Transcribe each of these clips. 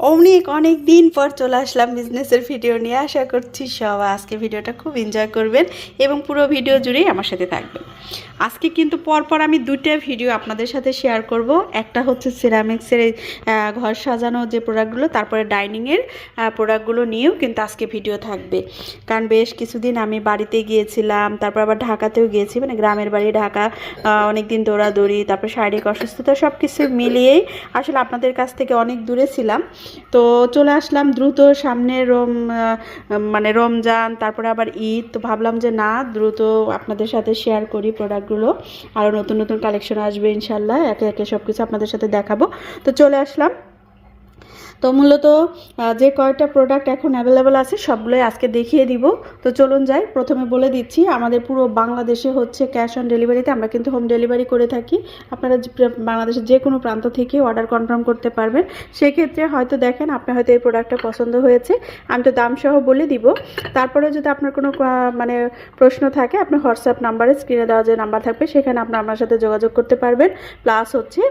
অনেক অনেক দিন পর চলে আসলাম বিজনেসের ভিডিও নিয়ে। আশা করছি সবাই আজকে ভিডিওটা খুব এনজয় করবেন এবং পুরো ভিডিও জুড়েই আমার সাথে থাকবেন। আজকে কিন্তু পরপর আমি দুইটা ভিডিও আপনাদের সাথে শেয়ার করব। একটা হচ্ছে সিরামিক্সের ঘর সাজানো যে প্রোডাক্টগুলো তারপরে ডাইনিংয়ের প্রোডাক্টগুলো নিয়েও কিন্তু আজকে ভিডিও থাকবে। কারণ বেশ কিছুদিন আমি বাড়িতে গিয়েছিলাম, তারপর আবার ঢাকাতেও গিয়েছি মানে গ্রামের বাড়ি, ঢাকা অনেক দিন দৌড়াদৌড়ি, তারপর শারীরিক অসুস্থতা সব কিছু মিলিয়েই আসলে আপনাদের কাছ থেকে অনেক দূরে ছিলাম। তো চলে আসলাম দ্রুত সামনে রম মানে রমজান, তারপরে আবার ঈদ। তো ভাবলাম যে না, দ্রুত আপনাদের সাথে শেয়ার করি প্রোডাক্টগুলো আরও নতুন নতুন কালেকশন আসবে ইনশাল্লাহ। একে একে সব কিছু আপনাদের সাথে দেখাবো। তো চলে আসলাম। তো মূলত যে কয়টা প্রোডাক্ট এখন অ্যাভেলেবেল আছে, সবগুলোই আজকে দেখিয়ে দিব। তো চলুন যাই, প্রথমে বলে দিচ্ছি, আমাদের পুরো বাংলাদেশে হচ্ছে ক্যাশ অন ডেলিভারিতে আমরা কিন্তু হোম ডেলিভারি করে থাকি। আপনারা বাংলাদেশের যে কোনো প্রান্ত থেকে অর্ডার কনফার্ম করতে পারবেন। সেক্ষেত্রে হয়তো দেখেন, আপনার হয়তো এই প্রোডাক্টটা পছন্দ হয়েছে, আমি তো দামসহ বলে দিব। তারপরে যদি আপনার কোনো মানে প্রশ্ন থাকে, আপনার হোয়াটসঅ্যাপ নাম্বারে স্ক্রিনে দেওয়া যে নাম্বার থাকবে, সেখানে আপনার আমার সাথে যোগাযোগ করতে পারবেন। প্লাস হচ্ছে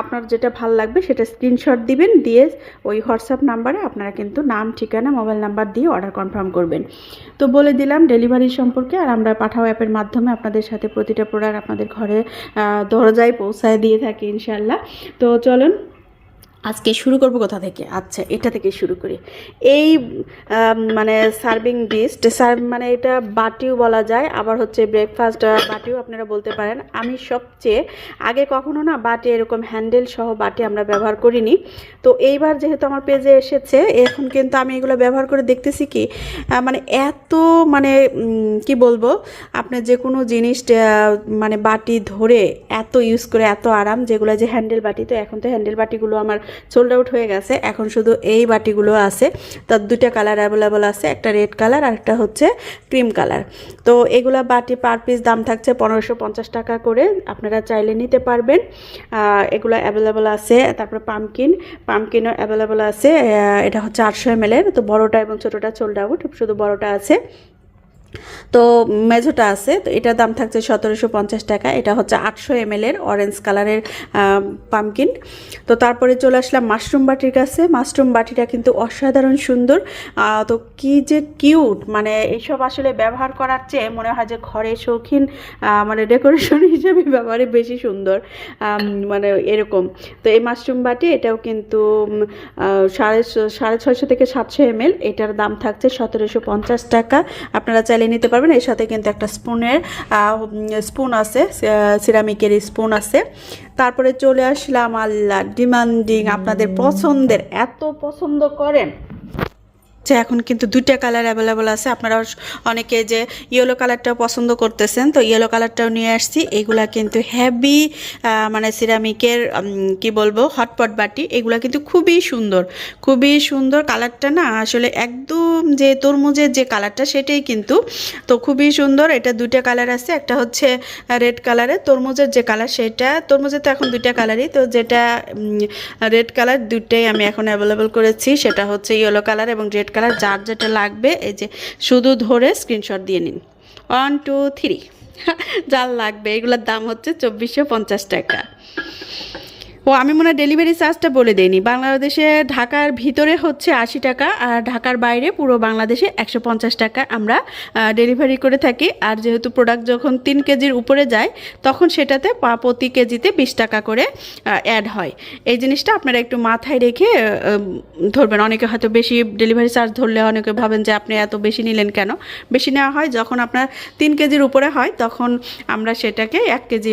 আপনার যেটা ভালো লাগবে, সেটা স্ক্রিনশট দিবেন, দিয়ে ওই হোয়াটসঅ্যাপ নাম্বারে আপনারা কিন্তু নাম, ঠিকানা, মোবাইল নাম্বার দিয়ে অর্ডার কনফার্ম করবেন। তো বলে দিলাম, ডেলিভারি সম্পর্কে আর আমরা পাঠাও অ্যাপের মাধ্যমে আপনাদের সাথে প্রতিটা প্রোডাক্ট আপনাদের ঘরে দরজায় পৌঁছায় দিয়ে থাকি ইনশাল্লাহ তো চলুন আজকে শুরু করব কোথা থেকে? আচ্ছা এটা থেকে শুরু করি। এই মানে সার্ভিং ডিশ সার্ভ মানে এটা বাটিও বলা যায়, আবার হচ্ছে ব্রেকফাস্ট বাটিও আপনারা বলতে পারেন। আমি সবচেয়ে আগে কখনো না বাটি এরকম হ্যান্ডেল সহ বাটি আমরা ব্যবহার করিনি। তো এইবার যেহেতু আমার পেজে এসেছে, এখন কিন্তু আমি এগুলো ব্যবহার করে দেখতেছি কি মানে এত মানে কি বলব আপনার যে কোনো জিনিস মানে বাটি ধরে এত ইউজ করে, এত আরাম, যেগুলো যে হ্যান্ডেল বাটি, তো এখন তো হ্যান্ডেল বাটিগুলো আমার সোল্ড আউট হয়ে গেছে। এখন শুধু এই বাটিগুলো আছে। তার দুইটা কালার অ্যাভেলেবল আছে, একটা রেড কালার আর একটা হচ্ছে ক্রিম কালার তো এগুলা বাটি পার পিস দাম থাকছে পনেরোশো টাকা করে। আপনারা চাইলে নিতে পারবেন। এগুলো অ্যাভেলেবল আছে। তারপরে পামকিন পামকিনও অ্যাভেলেবল আছে। এটা হচ্ছে আটশো এম তো বড়টা এবং ছোটোটা সোল্ড আউট শুধু বড়টা আছে। তো মেজোটা আছে, তো এটার দাম থাকছে সতেরোশো পঞ্চাশ টাকা। এটা হচ্ছে আটশো এম এর অরেঞ্জ কালারের পামকিন তো তারপরে চলে আসলাম মাশরুম বাটির কাছে। মাশরুম বাটিটা কিন্তু অসাধারণ সুন্দর। তো কি যে কিউট মানে এইসব আসলে ব্যবহার করার চেয়ে মনে হয় যে ঘরে শৌখিন মানে ডেকোরেশন হিসেবে ব্যবহারে বেশি সুন্দর মানে এরকম। তো এই মাশরুম বাটি, এটাও কিন্তু সাড়ে সাড়ে ছয়শো থেকে সাতশো এম এটার দাম থাকছে সতেরোশো পঞ্চাশ টাকা। আপনারা চাইলে নিতে পারবেন। এর সাথে কিন্তু একটা স্পুনের স্পুন আছে সিরামিকের স্পুন আছে। তারপরে চলে আসলাম আল্লাহ, ডিমান্ডিং, আপনাদের পছন্দের, এত পছন্দ করেন। যে এখন কিন্তু দুইটা কালার অ্যাভেলেবল আছে। আপনারা অনেকে যে ইয়েলো কালারটাও পছন্দ করতেছেন, তো ইয়েলো কালারটাও নিয়ে আসছি। এগুলা কিন্তু হেভি মানে সিরামিকের কি বলব হটপট বাটি। এগুলা কিন্তু খুবই সুন্দর খুবই সুন্দর কালারটা না। আসলে একদম যে তরমুজের যে কালারটা সেটাই কিন্তু, তো খুবই সুন্দর। এটা দুইটা কালার আছে, একটা হচ্ছে রেড কালারের তরমুজের যে কালার সেটা তরমুজের তো এখন দুইটা কালারই তো যেটা রেড কালার দুইটাই আমি এখন অ্যাভেলেবল করেছি। সেটা হচ্ছে ইয়েলো কালার এবং রেড কালার যার যেটা লাগবে, এই যে শুধু ধরে স্ক্রিনশট দিয়ে নিন। ওয়ান টু থ্রি যার লাগবে, এগুলোর দাম হচ্ছে চব্বিশশো পঞ্চাশ টাকা। ও আমি মনে হয় ডেলিভারি চার্জটা বলে দেইনি। বাংলাদেশে ঢাকার ভিতরে হচ্ছে আশি টাকা আর ঢাকার বাইরে পুরো বাংলাদেশে একশো পঞ্চাশ টাকা আমরা ডেলিভারি করে থাকি। আর যেহেতু প্রোডাক্ট যখন তিন কেজির উপরে যায়, তখন সেটাতে প্রতি কেজিতে বিশ টাকা করে অ্যাড হয়। এই জিনিসটা আপনারা একটু মাথায় রেখে ধরবেন। অনেকে হয়তো বেশি ডেলিভারি চার্জ ধরলে অনেকে ভাবেন যে আপনি এত বেশি নিলেন কেন? বেশি নেওয়া হয় যখন আপনার তিন কেজির উপরে হয়, তখন আমরা সেটাকে এক কেজি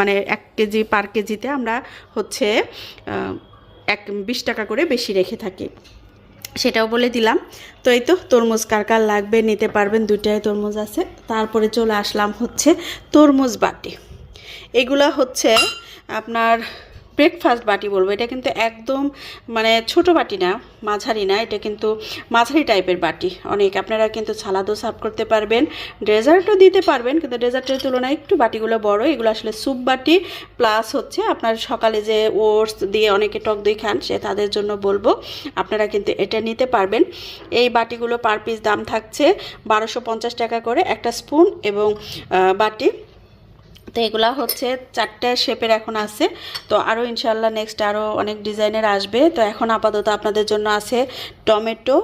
মানে এক কেজি পার কেজিতে আমরা হচ্ছে আহ, এক বিশ টাকা করে বেশি রেখে থাকি। সেটাও বলে দিলাম। তো এই তো তরমুজ কার কার লাগবে নিতে পারবেন দুইটাই তরমুজ আছে। তারপরে চলে আসলাম হচ্ছে তরমুজ বাটি। এগুলা হচ্ছে আপনার ব্রেকফাস্ট বাটি বলব। এটা কিন্তু একদম মানে ছোট বাটি না, মাঝারি না, এটা কিন্তু মাঝারি টাইপের বাটি। অনেক আপনারা কিন্তু সালাদও সার্ভ করতে পারবেন, ডেজার্টও দিতে পারবেন, কিন্তু ডেজার্টের তুলনায় একটু বাটিগুলো বড়। এগুলো আসলে স্যুপ বাটি, প্লাস হচ্ছে আপনার সকালে যে ওটস দিয়ে অনেকে টক দই খান, সে তাদের জন্য বলব, আপনারা কিন্তু এটা নিতে পারবেন। এই বাটিগুলো পার পিস দাম থাকছে বারোশো টাকা করে একটা স্পুন এবং বাটি। তো এগুলা হচ্ছে চারটে শেপের এখন আছে। তো আরও ইনশাল্লাহ নেক্সট আরও অনেক ডিজাইনের আসবে। তো এখন আপাতত আপনাদের জন্য আছে টমেটো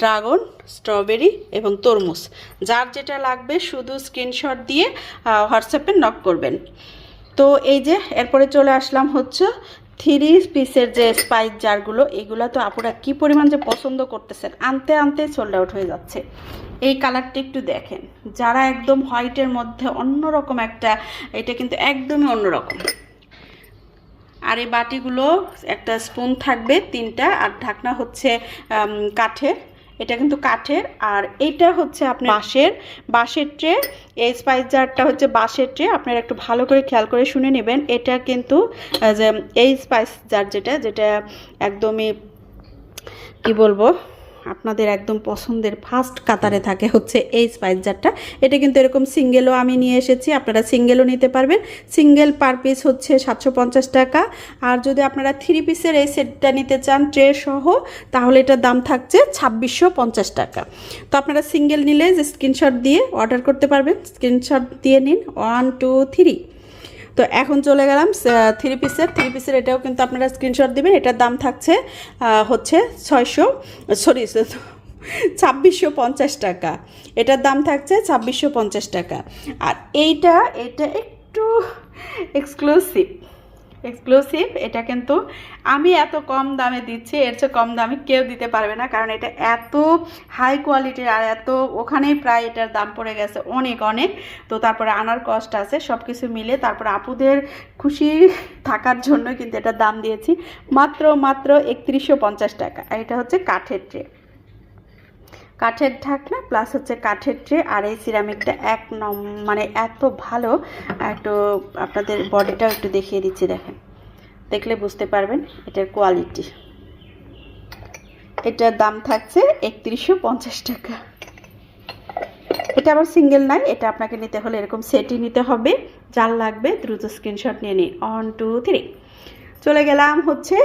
ড্রাগন, স্ট্রবেরি এবং তরমুজ। যার যেটা লাগবে শুধু স্ক্রিনশট দিয়ে হোয়াটসঅ্যাপে নক করবেন। তো এই যে, এরপরে চলে আসলাম হচ্ছে থ্রি পিসের যে স্পাইস জারগুলো এগুলো তো আপুরা কি পরিমাণ যে পছন্দ করতেছেন, আনতে আনতে সোল্ড আউট হয়ে যাচ্ছে। এই কালারটি একটু দেখেন। যারা একদম হোয়াইটের মধ্যে অন্যরকম একটা, এটা কিন্তু একদমই অন্যরকম। আর এই বাটিগুলো একটা স্পুন থাকবে তিনটা, আর ঢাকনা হচ্ছে কাঠের। এটা কিন্তু কাঠের। আর এটা হচ্ছে আপনার বাঁশের। বাঁশের ট্রে, এই স্পাইস জারটা হচ্ছে বাঁশের ট্রে। আপনারা একটু ভালো করে খেয়াল করে শুনে নেবেন। এটা কিন্তু যে এই স্পাইস জার যেটা যেটা একদমই, কি বলব? আপনাদের একদম পছন্দের ফার্স্ট কাতারে থাকে হচ্ছে এই স্পাইস জারটা। এটা কিন্তু এরকম সিঙ্গেলও আমি নিয়ে এসেছি, আপনারা সিঙ্গেলও নিতে পারবেন। সিঙ্গেল পার পিস হচ্ছে সাতশো পঞ্চাশ টাকা। আর যদি আপনারা থ্রি পিসের এই সেটটা নিতে চান ট্রে সহ, তাহলে এটার দাম থাকছে ছাব্বিশশো টাকা। তো আপনারা সিঙ্গেল নিলে যে স্ক্রিনশট দিয়ে অর্ডার করতে পারবেন স্ক্রিনশট দিয়ে নিন ওয়ান টু থ্রি তো এখন চলে গেলাম থ্রি পিসের থ্রি পিসের এটাও কিন্তু আপনারা স্ক্রিনশট দেবেন, এটার দাম থাকছে হচ্ছে ছয়শো সরি ছাব্বিশশো পঞ্চাশ টাকা। এটার দাম থাকছে ছাব্বিশশো পঞ্চাশ টাকা। আর এইটা, এটা একটু এক্সক্লুসিভ এক্সক্লুসিভ এটা কিন্তু আমি এত কম দামে দিচ্ছি, এর চেয়ে কম দামে কেউ দিতে পারবে না, কারণ এটা এত হাই কোয়ালিটির আর এত ওখানেই প্রায় এটার দাম পড়ে গেছে অনেক অনেক। তো তারপরে আনার কষ্ট আছে সব কিছু মিলে তারপরে আপুদের খুশি থাকার জন্য কিন্তু এটার দাম দিয়েছি মাত্র মাত্র একত্রিশশো টাকা। আর এটা হচ্ছে কাঠের ট্রে কাঠের ঢাকনা প্লাস হচ্ছে কাঠের ট্রে আর এই সিরামিকটা এক নম মানে এত ভালো, একটু আপনাদের বডিটাও একটু দেখিয়ে দিচ্ছি দেখেন। দেখলে বুঝতে পারবেন এটার কোয়ালিটি এটার দাম থাকছে একত্রিশশো টাকা। এটা আবার সিঙ্গেল নাই, এটা আপনাকে নিতে হলে এরকম সেটই নিতে হবে। যার লাগবে দ্রুত স্ক্রিনশট নিয়ে নিন। ওয়ান টু থ্রি চলে গেলাম হচ্ছে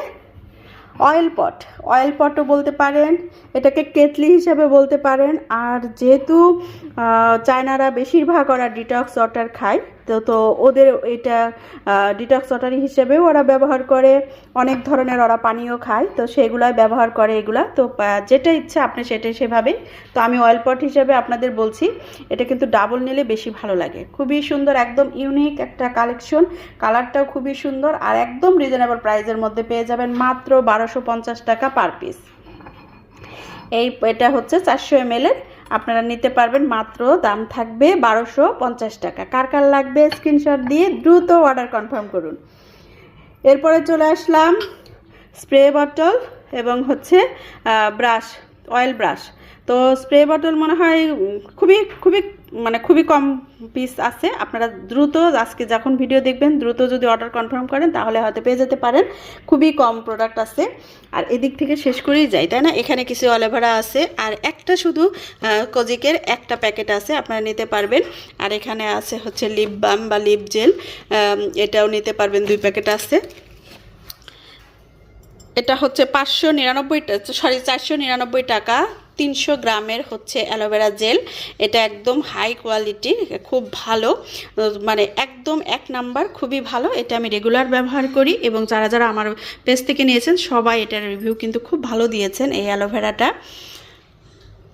অয়েল পট অয়েল পটও বলতে পারেন, এটাকে কেতলি হিসাবে বলতে পারেন। আর যেহেতু চায়নারা বেশিরভাগ ওরা ডিটক্স ওয়াটার খায়, তো তো ওদের এটা ডিটক্স ওয়াটার হিসেবেও ওরা ব্যবহার করে। অনেক ধরনের ওরা পানীয় খায়, তো সেগুলাই ব্যবহার করে এগুলা। তো যেটা ইচ্ছা আপনি সেটাই সেভাবেই। তো আমি অয়েল পট হিসেবে আপনাদের বলছি, এটা কিন্তু ডাবল নিলে বেশি ভালো লাগে। খুবই সুন্দর, একদম ইউনিক একটা কালেকশন কালারটাও খুবই সুন্দর, আর একদম রিজনেবল প্রাইসের মধ্যে পেয়ে যাবেন মাত্র বারোশো পঞ্চাশ টাকা পার পিস। এই, এটা হচ্ছে চারশো এম এর। আপনারা নিতে পারবেন মাত্র, দাম থাকবে বারোশো পঞ্চাশ টাকা। কার কার লাগবে স্ক্রিনশট দিয়ে দ্রুত অর্ডার কনফার্ম করুন। এরপরে চলে আসলাম স্প্রে বটল এবং হচ্ছে ব্রাশ, অয়েল ব্রাশ। তো স্প্রে বটল মনে হয় খুবই খুবই মানে খুবই কম পিস আছে। আপনারা দ্রুত আজকে যখন ভিডিও দেখবেন, দ্রুত যদি অর্ডার কনফার্ম করেন, তাহলে হয়তো পেয়ে যেতে পারেন। খুবই কম প্রোডাক্ট আছে। আর এদিক থেকে শেষ করেই যাই, তাই না? এখানে কিছু অলেভেরা আছে। আর একটা শুধু কজিকের একটা প্যাকেট আছে, আপনারা নিতে পারবেন। আর এখানে আছে হচ্ছে লিপ বাম বা লিপ জেল এটাও নিতে পারবেন, দুই প্যাকেট আছে। এটা হচ্ছে পাঁচশো নিরানব্বই সরি চারশো নিরানব্বই টাকা। তিনশো গ্রামের হচ্ছে অ্যালোভেরা জেল। এটা একদম হাই কোয়ালিটি, খুব ভালো। মানে একদম এক নাম্বার, খুবই ভালো। এটা আমি রেগুলার ব্যবহার করি এবং যারা যারা আমার পেজ থেকে নিয়েছেন, সবাই এটার রিভিউ কিন্তু খুব ভালো দিয়েছেন এই অ্যালোভেরাটা।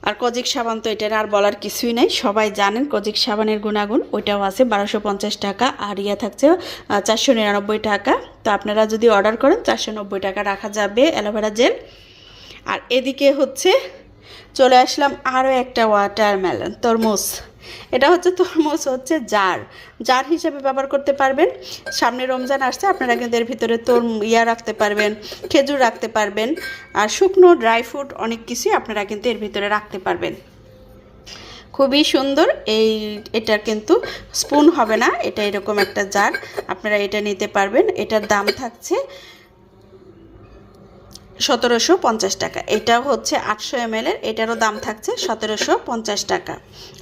আর কজিক সাবান তো এটার আর বলার কিছুই নাই, সবাই জানেন কজিক সাবানের গুণাগুণ। ওইটাও আছে বারোশো টাকা, আর ইয়া থাকছে চারশো নিরানব্বই টাকা। তো আপনারা যদি অর্ডার করেন, চারশো নব্বই টাকা রাখা যাবে অ্যালোভেরা জেল। আর এদিকে হচ্ছে চলে আসলাম আরও একটা ওয়াটারমেলন তরমুজ। এটা হচ্ছে তরমুজ হচ্ছে জার। জার হিসেবে ব্যবহার করতে পারবেন। সামনে রমজান আসছে, আপনারা কিন্তু এর ভিতরে তোর ইয়া রাখতে পারবেন, খেজুর রাখতে পারবেন, আর শুকনো ড্রাই ফ্রুট অনেক কিছুই আপনারা কিন্তু এর ভিতরে রাখতে পারবেন। খুবই সুন্দর, এই, এটার কিন্তু স্পুন হবে না, এটা এরকম একটা জার, আপনারা এটা নিতে পারবেন, এটার দাম থাকছে সতেরোশো পঞ্চাশ টাকা। এটাও হচ্ছে আটশো এম এর, এটারও দাম থাকছে সতেরোশো পঞ্চাশ টাকা।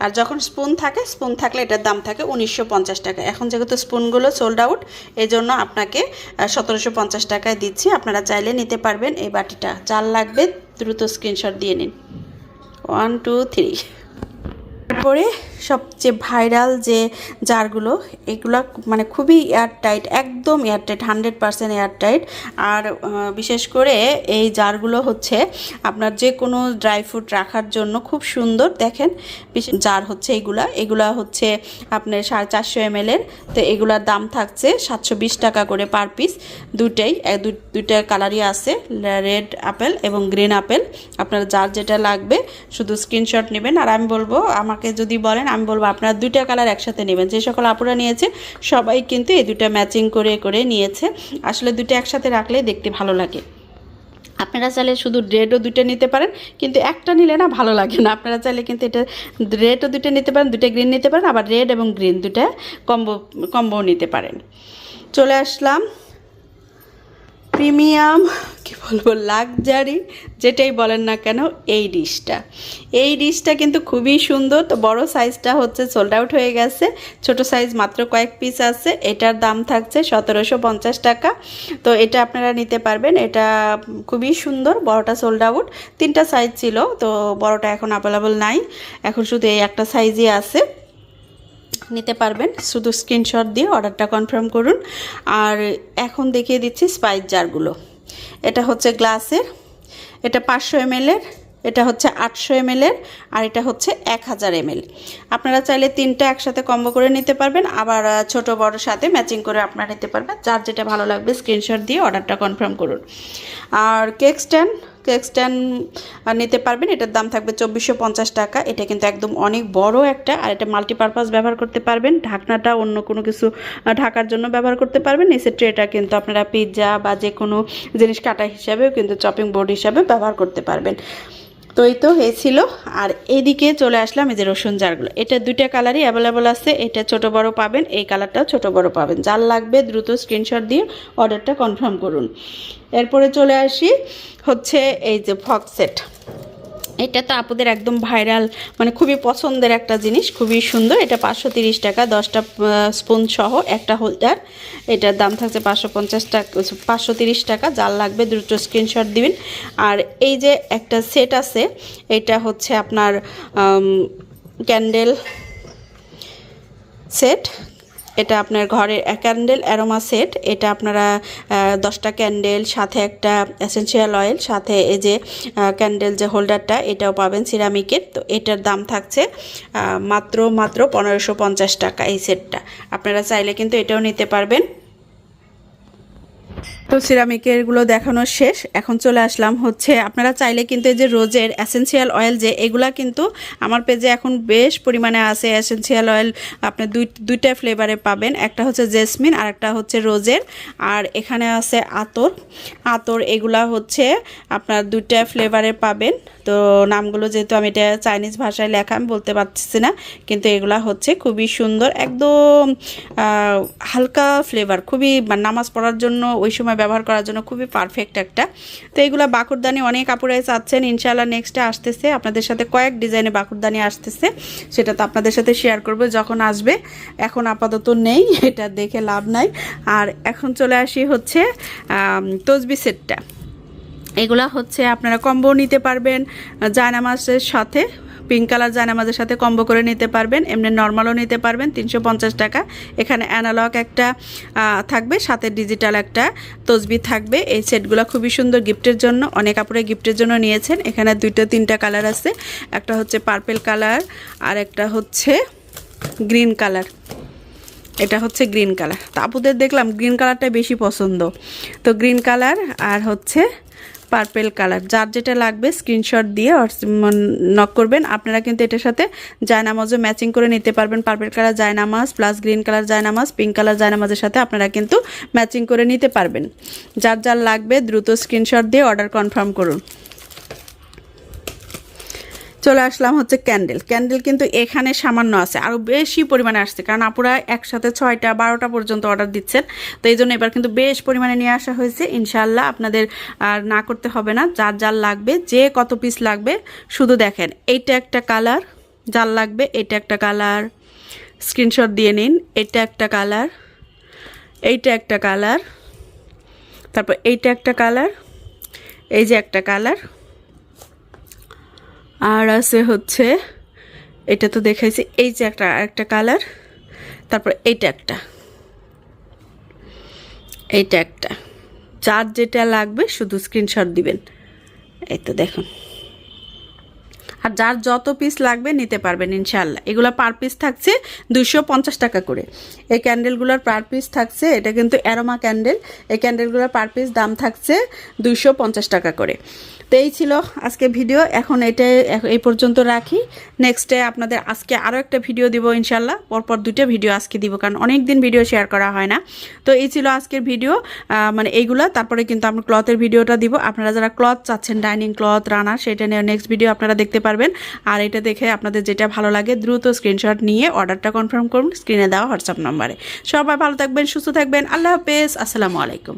আর যখন স্পুন থাকে স্পুন থাকলে এটার দাম থাকে উনিশশো পঞ্চাশ টাকা। এখন যেহেতু স্পুনগুলো সোল্ড আউট এই জন্য আপনাকে সতেরোশো পঞ্চাশ টাকায় দিচ্ছি। আপনারা চাইলে নিতে পারবেন এই বাটিটা। চাল লাগবে দ্রুত স্ক্রিনশট দিয়ে নিন। ওয়ান টু থ্রি তারপরে সবচেয়ে ভাইরাল যে জারগুলো, এগুলো মানে খুবই এয়ারটাইট, একদম এয়ারটাইট, হান্ড্রেড পারসেন্ট এয়ারটাইট। আর বিশেষ করে এই জারগুলো হচ্ছে আপনার যে কোনো ড্রাই ফ্রুট রাখার জন্য খুব সুন্দর। দেখেন, বিশেষ জার হচ্ছে এগুলা। এগুলা হচ্ছে আপনার সাড়ে চারশো এম এর। তো এগুলার দাম থাকছে সাতশো বিশ টাকা করে পার পিস। দুটাই দুইটা কালারই আছে, রেড আপেল এবং গ্রিন আপেল। আপনার যার যেটা লাগবে, শুধু স্ক্রিনশট নেবেন। আর আমি বলব আমাকে যদি বলেন, আমি বলব আপনারা দুইটা কালার একসাথে নেবেন। যে সকল আপুরা নিয়েছে, সবাই কিন্তু এই দুইটা ম্যাচিং করে করে নিয়েছে। আসলে দুটো একসাথে রাখলে দেখতে ভালো লাগে। আপনারা চাইলে শুধু রেডও দুটো নিতে পারেন, কিন্তু একটা নিলে না ভালো লাগে না। আপনারা চাইলে কিন্তু এটা রেডও দুটো নিতে পারেন দুটো গ্রিন নিতে পারেন, আবার রেড এবং গ্রিন দুটা কম্বো কম্বো নিতে পারেন। চলে আসলাম। প্রিমিয়াম, কি বলব, লাক্সারি, যেটাই বলেন না কেন, এই ডিশটা। এই ডিশটা কিন্তু খুবই সুন্দর। তো বড় সাইজটা হচ্ছে সোল্ড আউট হয়ে গেছে। ছোট সাইজ মাত্র কয়েক পিস আছে। এটার দাম থাকছে সতেরোশো পঞ্চাশ টাকা। তো এটা আপনারা নিতে পারবেন। এটা খুবই সুন্দর, বড়টা সোল্ড আউট তিনটা সাইজ ছিল, তো বড়টা এখন অ্যাভেলেবল নাই। এখন শুধু এই একটা সাইজই আছে। নিতে পারবেন। শুধু স্ক্রিনশট দিয়ে অর্ডারটা কনফার্ম করুন। আর এখন দেখিয়ে দিচ্ছি স্পাইস জারগুলো এটা হচ্ছে গ্লাসের এটা পাঁচশো এমএলের এটা হচ্ছে আটশো এমএলের আর এটা হচ্ছে এক হাজার এমএল আপনারা চাইলে তিনটা একসাথে কম্বো করে নিতে পারবেন। আবার ছোট, বড় সাথে ম্যাচিং করে আপনারা নিতে পারবেন। যার যেটা ভালো লাগবে স্ক্রিনশট দিয়ে অর্ডারটা কনফার্ম করুন। আর কেক স্ট্যান্ড কেক স্ট্যান্ড নিতে পারবেন। এটার দাম থাকবে চব্বিশশো টাকা। এটা কিন্তু একদম অনেক বড় একটা, আর এটা মাল্টিপারপাস ব্যবহার করতে পারবেন। ঢাকনাটা অন্য কোনো কিছু ঢাকার জন্য ব্যবহার করতে পারবেন। এসে ট্রেটা কিন্তু আপনারা পিৎজা বা যে কোনো জিনিস কাটা হিসাবেও কিন্তু চপিং বোর্ড হিসাবে ব্যবহার করতে পারবেন। তো এই তো এই ছিল আর এদিকে চলে আসলাম এই যে রসুন জারগুলো। এটা দুইটা কালারই অ্যাভেলেবল আছে। এটা ছোট বড় পাবেন, এই কালারটাও ছোট বড় পাবেন। যার লাগবে দ্রুত স্ক্রিনশট দিয়ে অর্ডারটা কনফার্ম করুন। এরপরে চলে আসি হচ্ছে এই যে ফক সেট এটা তো আপুদের একদম ভাইরাল মানে খুবই পছন্দের একটা জিনিস, খুবই সুন্দর। এটা পাঁচশো তিরিশ টাকা, দশটা স্পুন সহ একটা হোল্ডার এটার দাম থাকছে পাঁচশো পঞ্চাশ টাকা, পাঁচশো তিরিশ টাকা, যার লাগবে দ্রুত স্ক্রিনশট দিবেন। আর এই যে একটা সেট আছে, এটা হচ্ছে আপনার ক্যান্ডেল সেট এটা আপনার ঘরের ক্যান্ডেল অ্যারোমা সেট এটা আপনারা দশটা ক্যান্ডেল সাথে একটা অ্যাসেন্সিয়াল অয়েল সাথে এই যে ক্যান্ডেল যে হোল্ডারটা এটাও পাবেন সিরামিকের তো এটার দাম থাকছে মাত্র মাত্র পনেরোশো টাকা এই সেটটা আপনারা চাইলে কিন্তু এটাও নিতে পারবেন। তো সিরামিকেরগুলো দেখানো শেষ। এখন চলে আসলাম হচ্ছে, আপনারা চাইলে কিন্তু এই যে রোজের অ্যাসেন্সিয়াল অয়েল যে, এগুলা কিন্তু আমার পেজে এখন বেশ পরিমাণে আছে। অ্যাসেন্সিয়াল অয়েল আপনি দুই, দুইটা ফ্লেভারে পাবেন। একটা হচ্ছে জেসমিন আর একটা হচ্ছে রোজের আর এখানে আছে আতর। আতর এগুলা হচ্ছে আপনার দুইটা ফ্লেভারে পাবেন। তো নামগুলো যেহেতু আমি এটা চাইনিজ ভাষায় লেখা, আমি বলতে পারছি না। কিন্তু এগুলা হচ্ছে খুবই সুন্দর, একদম হালকা ফ্লেভার খুবই মানে নামাজ পড়ার জন্য ওই সময় ব্যবহার করার জন্য খুবই পারফেক্ট একটা। তো এগুলা বাকুরদানি অনেক আপুরাই চাচ্ছেন ইনশাল্লাহ নেক্সটে আসতেছে। আপনাদের সাথে কয়েক ডিজাইনে বাকুরদানি আসতেছে, সেটা তো আপনাদের সাথে শেয়ার করব যখন আসবে। এখন আপাতত নেই, এটা দেখে লাভ নাই। আর এখন চলে আসি হচ্ছে তসবি সেটটা। এগুলা হচ্ছে আপনারা কম্বো নিতে পারবেন, জায়নামাজের সাথে। পিঙ্ক কালার জায়নামাজের সাথে কম্বো করে নিতে পারবেন, এমনি নর্মালও নিতে পারবেন, তিনশো পঞ্চাশ টাকা। এখানে অ্যানালগ একটা থাকবে, সাথে ডিজিটাল একটা তসবি থাকবে। এই সেটগুলো খুবই সুন্দর গিফটের জন্য, অনেক কাপড়ে গিফটের জন্য নিয়েছেন। এখানে দুইটা, তিনটা কালার আছে। একটা হচ্ছে পার্পেল কালার, আর একটা হচ্ছে গ্রিন কালার। এটা হচ্ছে গ্রিন কালার। তো আপুদের দেখলাম গ্রিন কালারটা বেশি পছন্দ। তো গ্রিন কালার, আর হচ্ছে পার্পেল কালার যার যেটা লাগবে স্ক্রিনশট দিয়ে নক করবেন। আপনারা কিন্তু এটার সাথে জায়নামাজও ম্যাচিং করে নিতে পারবেন। পার্পেল কালার জায়নামাজ প্লাস গ্রিন কালার জায়নামাজ পিঙ্ক কালার জায়নামাজের সাথে আপনারা কিন্তু ম্যাচিং করে নিতে পারবেন। যার যার লাগবে, দ্রুত স্ক্রিনশট দিয়ে অর্ডার কনফার্ম করুন। চলে আসলাম হচ্ছে ক্যান্ডেল। ক্যান্ডেল কিন্তু এখানে সামান্য আছে আরও বেশি পরিমাণে আসছে, কারণ আপুরা একসাথে ছয়টা, বারোটা পর্যন্ত অর্ডার দিচ্ছেন। তো এই জন্য এবার কিন্তু বেশ পরিমাণে নিয়ে আসা হয়েছে। ইনশাল্লাহ আপনাদের আর না করতে হবে না, যার যার লাগবে, যে কত পিস লাগবে, শুধু দেখেন। এইটা একটা কালার যার লাগবে এটা একটা কালার স্ক্রিনশট দিয়ে নিন, এটা একটা কালার এইটা একটা কালার তারপর এইটা একটা কালার এই যে একটা কালার আর আছে হচ্ছে, এটা তো দেখাইছি, এই যে একটা একটা কালার, তারপর এইটা একটা। এইটা একটা। যার যেটা লাগবে শুধু স্ক্রিনশট দিবেন। এই তো দেখুন। আর যার যত পিস লাগবে নিতে পারবেন ইনশাল্লাহ এগুলো পার পিস থাকছে দুশো পঞ্চাশ টাকা করে। এই ক্যান্ডেলগুলোর পার পিস থাকছে, এটা কিন্তু অ্যারোমা ক্যান্ডেল এই ক্যান্ডেলগুলোর পার পিস দাম থাকছে দুশো টাকা করে। তো এই ছিল আজকে ভিডিও। এখন এটা এই পর্যন্ত রাখি। নেক্সটে আপনাদের আজকে আরও একটা ভিডিও দিব ইনশাল্লাহ। পরপর দুটো ভিডিও আজকে দিব, কারণ অনেক দিন ভিডিও শেয়ার করা হয় না। তো এই ছিল আজকের ভিডিও মানে এইগুলা। তারপরে কিন্তু আমরা ক্লথের ভিডিওটা দিব। আপনারা যারা ক্লথ চাচ্ছেন ডাইনিং ক্লথ রানার সেটা নিয়ে নেক্সট ভিডিও আপনারা দেখতে পারবেন। আর এটা দেখে আপনাদের যেটা ভালো লাগে, দ্রুত স্ক্রিনশট নিয়ে অর্ডারটা কনফার্ম করুন। স্ক্রিনে দেওয়া হোয়াটসঅ্যাপ নম্বরে সবাই ভালো থাকবেন, সুস্থ থাকবেন। আল্লাহ হাফেজ। আসসালামু আলাইকুম।